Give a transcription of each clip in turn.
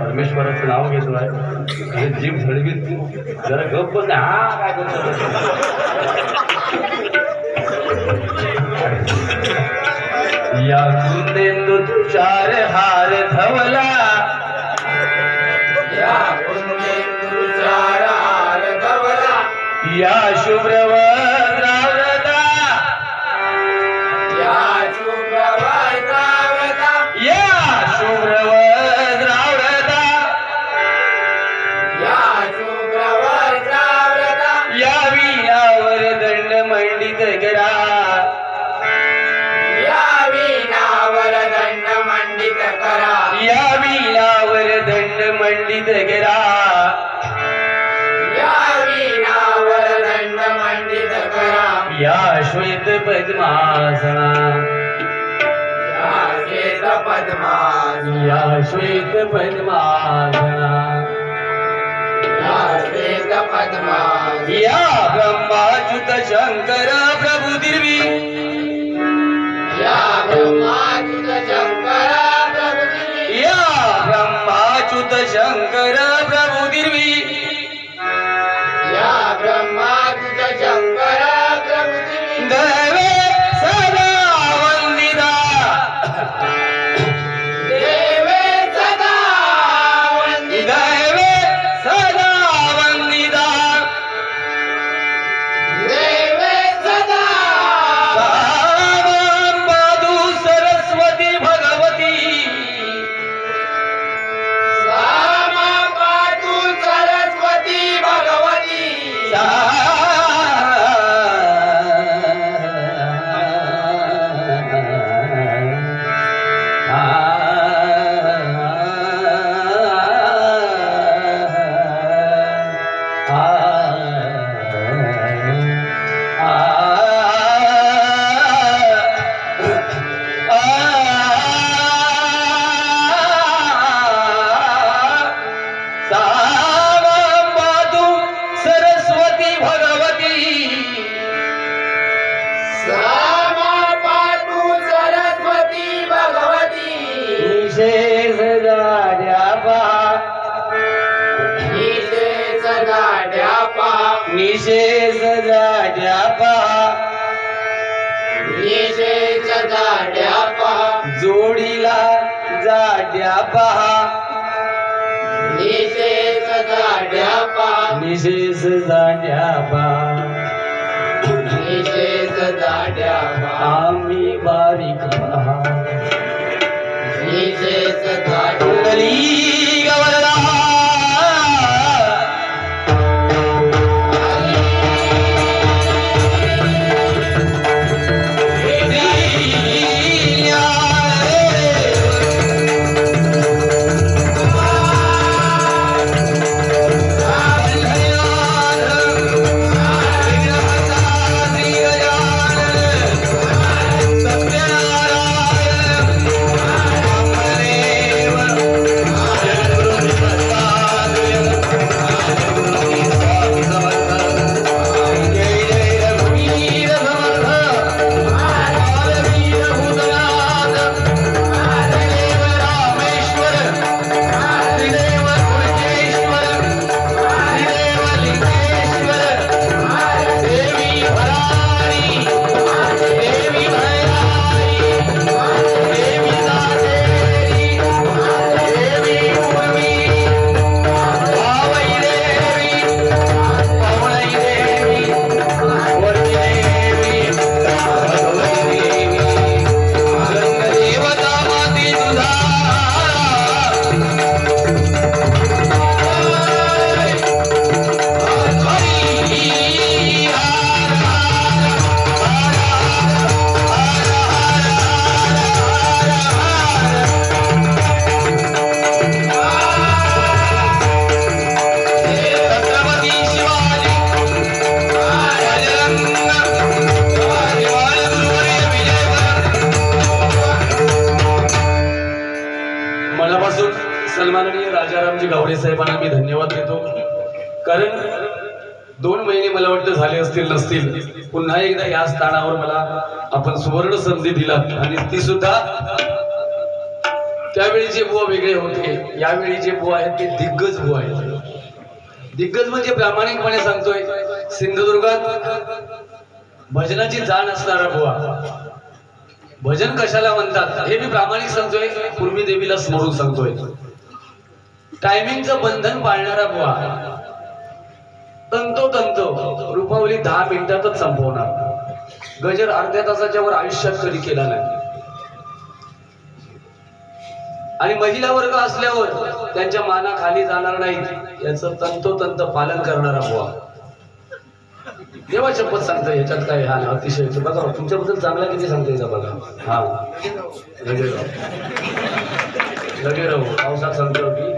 परमेश्वराचं नाव घेतो आहे आणि जीभ झडवीत जरा गप्प बस. हा काय या कुंदेंदू तुषार हार धवला। या कुंदेंदुचार हार धवला। या शुभ्रव செய்து கேகிறார் या श्वेत पद्मासना। या श्वेत पद्मासना। या ब्रह्माच्युत शंकर प्रभु दिर्वी। या ब्रह्माच्युत शंकर प्रभु ब्रह्माच्युत शंकर निशेष जाड्यापा निशेष गाड्यापा जोडीला जाड्यापा निशेष गाड्यापा निशेष जाड्यापा निशेष गाड्यापा आम्ही बारीक पहा. निशेष गाड्या कारण दोन महिने मला वाटतं झाले असतील नसतील. पुन्हा एकदा या स्थानावर मला आपण सुवर्ण संधी दिला आणि ती सुद्धा त्यावेळी जे बुवा वेगळे होते यावेळी जे बुवा आहेत ते दिग्गज बुवा आहेत. दिग्गज म्हणजे प्रामाणिकपणे सांगतोय सिंधुदुर्गात भजनाची जाण असणारा बुवा. भजन कशाला म्हणतात? हे मी प्रामाणिक सांगतोय पूर्वी देवीला स्मरून सांगतोय. टायमिंगचं बंधन पाळणारा बुवा. तंतोतंत रुपावली दहा मिनिटातच संपवणार. गजर अर्ध्या तासाच्या वर आयुष्यात कधी केला नाही. आणि महिला वर्ग असल्यावर त्यांच्या माना खाली जाणार नाही. याच तंतोतंत पालन करणारा बुवा देवा शपथ सांगता याच्यात काय हा अतिशय. बघा तुमच्याबद्दल चांगला किती सांगता येतं बघा? हा. लगे राहू पावसात सांगतो की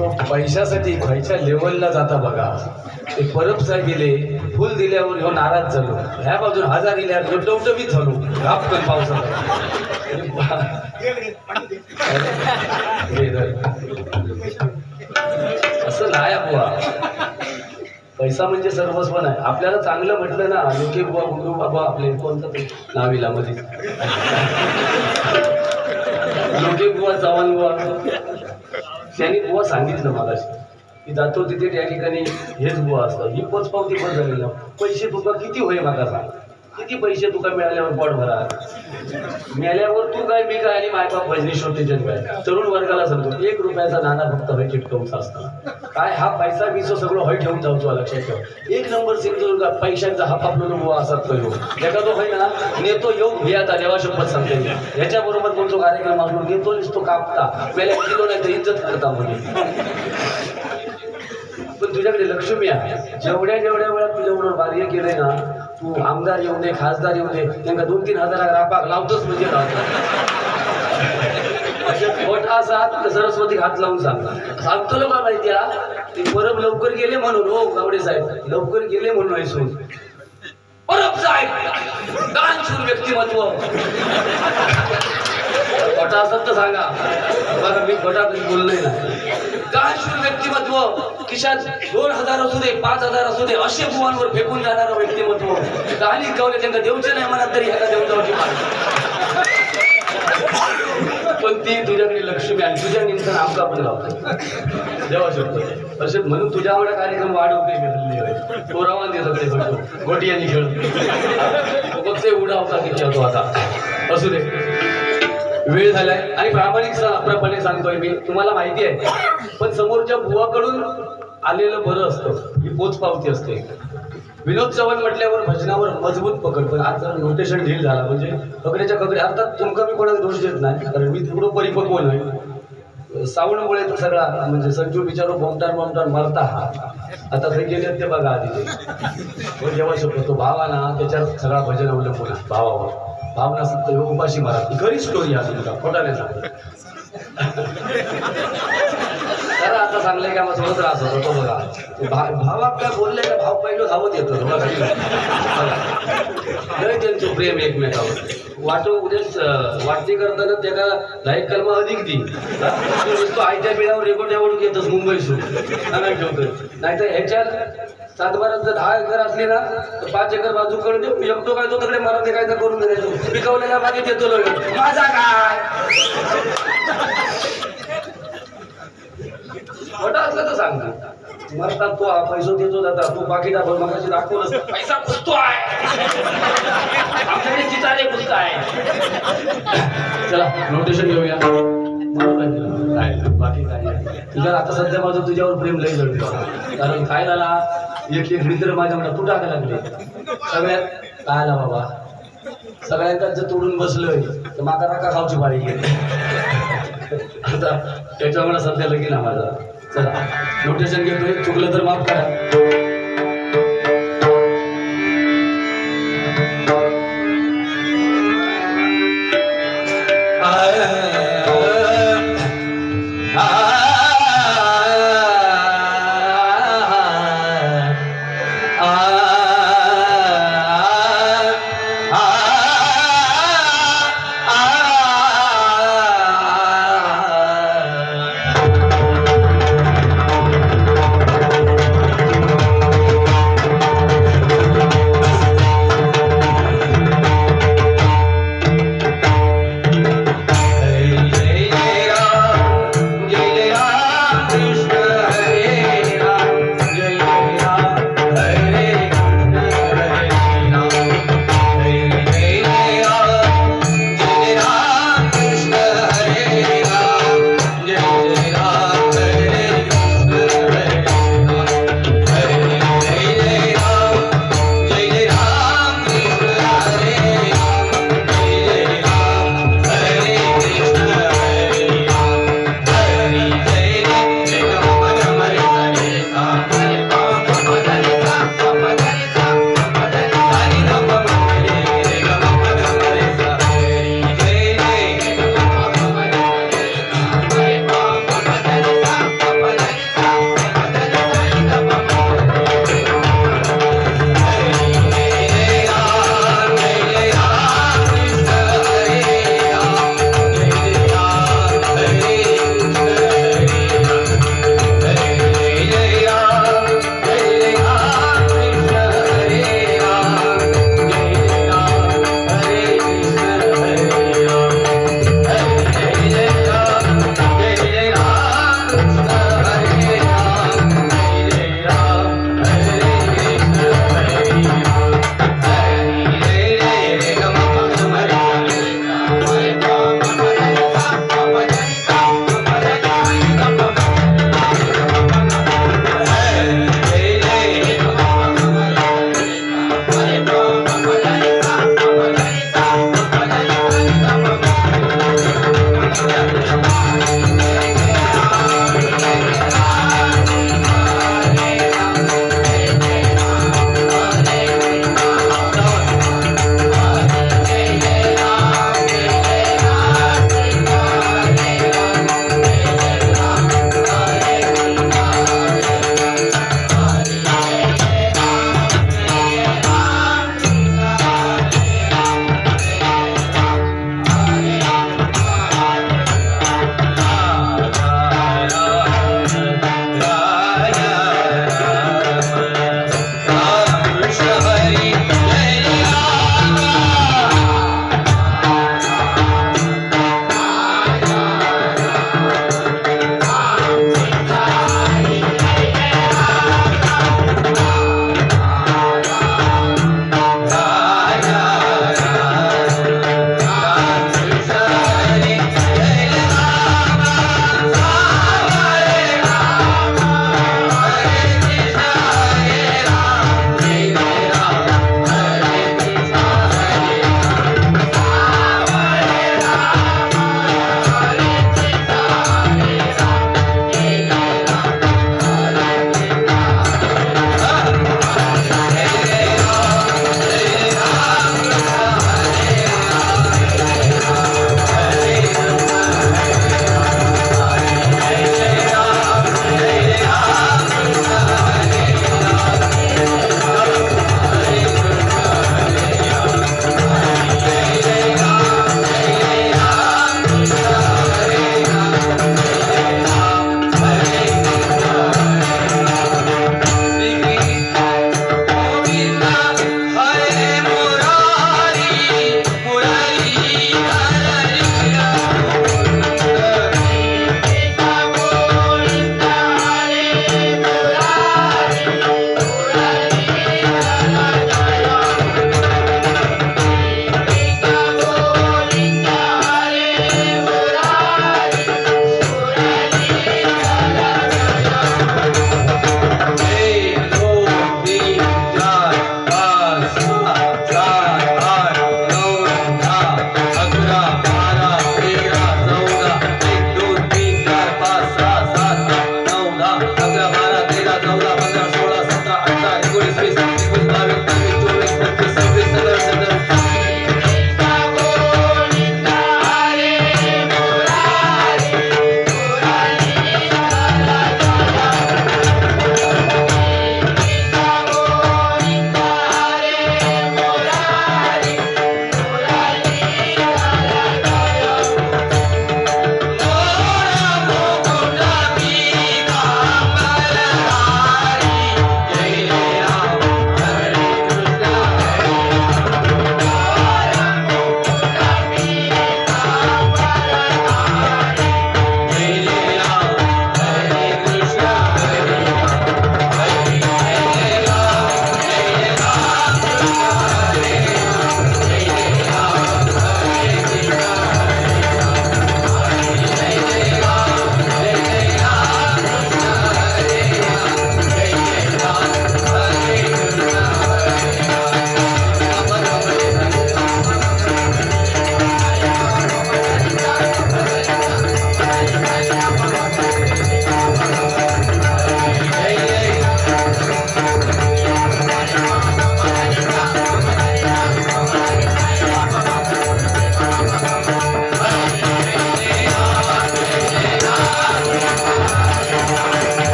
पैशासाठी खायच्या लेवलला जाता बघा. ते परब साहेब गेले फुल दिल्यावर ह्यो नाराज झालो. ह्या बाजून हजार दिल्यावर ह्यो झालो. राप कर पावसाला. असं नाही बुवा. पैसा म्हणजे सर्वस्व नाही. आपल्याला चांगलं म्हटलं ना लोके बुवा गुरु बाबा आपले कोणतं ते नाविला मध्ये लोके बुवा चव्हाण बुवा. त्यांनी बुवा सांगितलं मला की जातो तिथे त्या ठिकाणी हेच बुवा असतं. ही पोचपावती पण झालेलं पैसे तुका किती होय मला सांग. किती पैसे तुका मिळाल्यावर पोट भरा मेल्यावर तू काय मी काय आणि मायबाप भजनी शोधते जन तरुण वर्गाला सांगतो एक रुपयाचा नाना फक्त हय चिटकवचा असताना काय हा पैसा बिसो सगळं हय ठेवून जाऊचो लक्षात ठेव. एक नंबर सिंधुदुर्ग पैशांचा हा आपलं बुवा असा तो योग त्याचा तो होय ना नेतो योग भियाता देवा शपथ सांगते याच्याबरोबर कोणतो कार्यक्रम असलो नेतो तो कापता. पहिल्या किलो नाही तर इज्जत करता म्हणजे पण तुझ्याकडे लक्ष्मी आहे. जेवढ्या जेवढ्या वेळा तुझ्याबरोबर कार्य केलंय ना तू आमदार येऊ दे खासदार येऊ दे त्यांना दोन तीन हजार रापाक लावतोच म्हणजे लावतो असा तर सरस्वती हात लावून सांग. सांगतो लोक माहिती ते परब लवकर गेले म्हणून हो गावडे साहेब लवकर गेले म्हणून ऐसून परब साहेब दानशूर व्यक्तिमत्व. खोटा असत तर सांगा. बघा मी खोटा कधी बोललोय ना. दानशूर व्यक्तिमत्व खिशात दोन हजार असू दे पाच हजार असू दे असे भुवांवर फेकून जाणारं व्यक्तिमत्व. गाणी गावले त्यांना देवचे नाही म्हणत तरी ह्याला देऊन जाऊची पण ती तुझ्याकडे लक्ष्मी आणि तुझ्या निमित्तानं आमका पण लावतो देवा शकतो. असे म्हणून तुझ्या आवडा कार्यक्रम वाढवते मी हल्ली होय पोरावान देतात ते बघतो गोटी यांनी खेळतो. बघ ते उडावता किती तो आता. असू दे. वेळ झालाय. आणि प्रामाणिकपणे सांगतोय मी. तुम्हाला माहिती आहे. पण समोरच्या बुवाकडून आलेलं बरं असतं. ही पोचपावती असते. विनोद चव्हाण म्हटल्यावर भजनावर मजबूत पकड. पण आज नोटेशन ढील झाला. म्हणजे खगड्याच्या खगडे अर्थात तुमका मी कोणाला दोष देत नाही. कारण मी थोडं परिपक्व नाही. साऊंडमुळे तो सगळा म्हणजे संजू बिचारो बोमटार बोमटार मरता. हा आता ते गेले ते बघा आधी. ते तो जेव्हा शकतो तो भावा ना त्याच्यात सगळा भजन अवलंबून आहे भावावर. भावना नसेल तर उपाशी मारा खरी स्टोरी आहे तुमचा खोटा नाही सांगत खरं आता सांगले का मला थोडं त्रास होतो तो बघा. भा- भाव आपल्या बोलले का भाव पहिलं धावत येतो बघा. नाही त्यांचं प्रेम एकमेकावर. वाटो उद्याच अं, वाटणी करताना त्याला लाईक कलमा अधिक दी. नुसतो आयत्या बिळावर रेकॉर्ड निवडून घेतच मुंबई सुरू नाही ठेवतोय नाहीतर ह्याच्यात सातबारात जर दहा एकर असले ना तर पाच एकर बाजू करून देऊ एकटो काय तो तिकडे मला ते काय तर करून द्यायचो पिकवलेल्या बागेत येतो माझा काय? मोठा असलं तर सांग म्हणतात तो हा पैसा देतो दादा. तू बाकी दाखव मग दाखवलंच पैसा घुसतो आहे? आमच्याकडे चिताने घुसत आहे? चला नोटेशन घेऊया. काय बाकी काय तुझ्या आता सध्या माझं तुझ्यावर प्रेम लय जळतो. कारण काय झाला? एक एक मित्र माझ्या म्हणा तू टाकायला लागले. सगळ्यात काय आला बाबा? सगळ्यांकाच जर तोडून बसलोय तर माका राका खावची बारी गेली आता त्याच्यामुळे सध्या लगीन आहे माझा. नोटेशन घेतोय. चुकलं तर माफ करा.